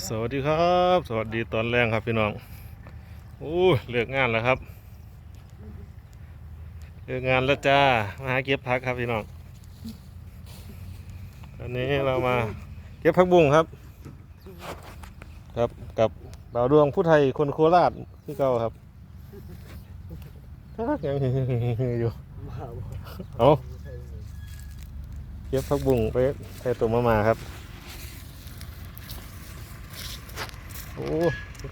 สวัสดีครับ สวัสดีตอนแรงครับพี่น้องโอ้ยเลิกงานแล้วครับ เลิกงานแล้วจ้า มาหาเก็บพักครับพี่น้องตอนนี้เรามาเก็บพักบุ้งครับ ครับกับบ่าวดวงผู้ไทยคนโคราชที่เก่าครับทักยังอยู่เอาเก็บพักบุ้งไปใส่ตัวมามาครับ โอ้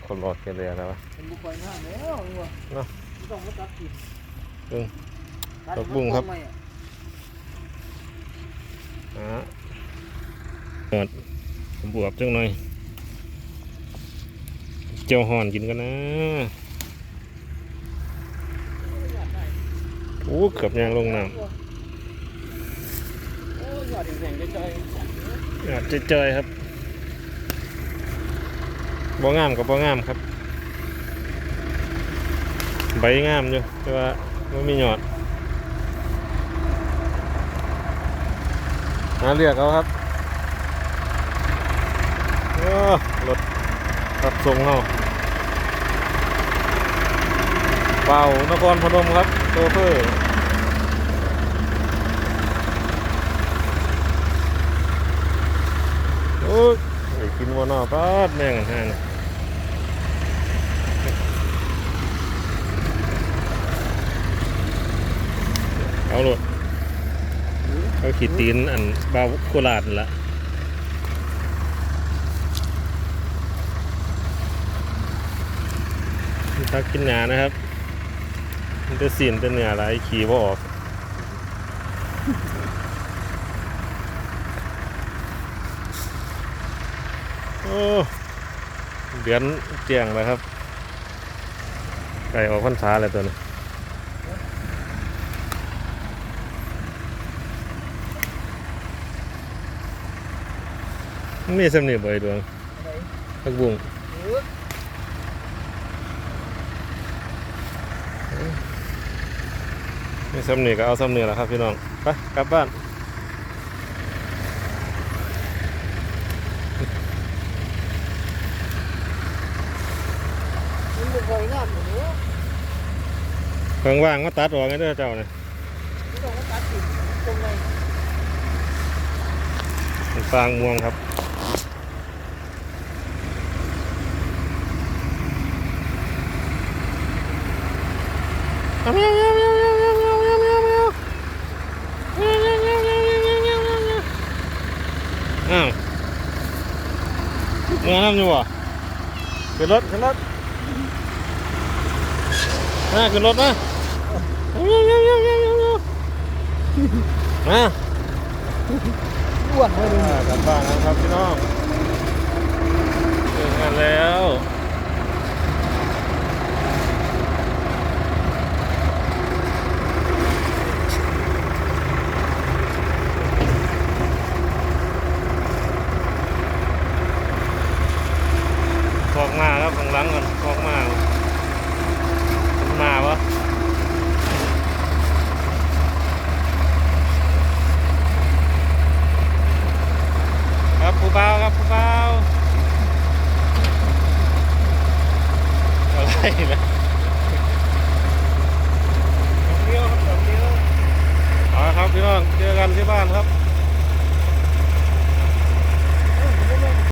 คนรอดกันเลยแล้ววะมันบุกไปหน้าแล้วว่ะเนาะไม่ต้องมาตัดกินเออ ตัดผักบุ้งครับทำไมอะอ่าหอดผมบวบจังหน่อย เจียวห่อนกินกันนะ โอ้เกือบยางลงน้โอ้ยยอดแข็งๆใจำอาจจะเจยๆครับ บ่งามกับบ่งามครับ ใบงามอยู่แต่ว่าไม่มีหยอดหาเรียกเอาครับรถรับส่งเฮาเป่านครพนมครับโชเฟอร์โอ้ยไอ้กินวัวนอกป้าดแม่งกันห่านะ เอารถเอาขีดตีนอันบาโคราชนั่นละพักกินหนานะครับ มันจะสีนเป็นเนื้ออะไรขี่บ่ออกโอ้เดือนเจียงแล้วครับ ไก่ออกพรรษาเลยตัวนี้ มีสำเนียบ่อยดวงพักบุ้งเออมีสำเนียก็เอาสำเนียแล้วครับพี่น้อง ไปกลับบ้านกไปงางว่างมาตัดออกไงเด้อเจ้าเนี่ยฟางม่วงครับ อ้าวเมื่อน้ำอยู่วะขึ้นรถขึ้นรถมาขึ้นรถนะมาอ้วนเลยอ่ากลับบ้านนะครับพี่น้องเจอกันแล้วฟ อกมาครับข้างหลังกันฟอกมามันมาวะครับผู้เบาครับผู้เบาอะไรนะเดียวครับเดียวเอาครับพี่น้องเจอกันที่บ้านครับ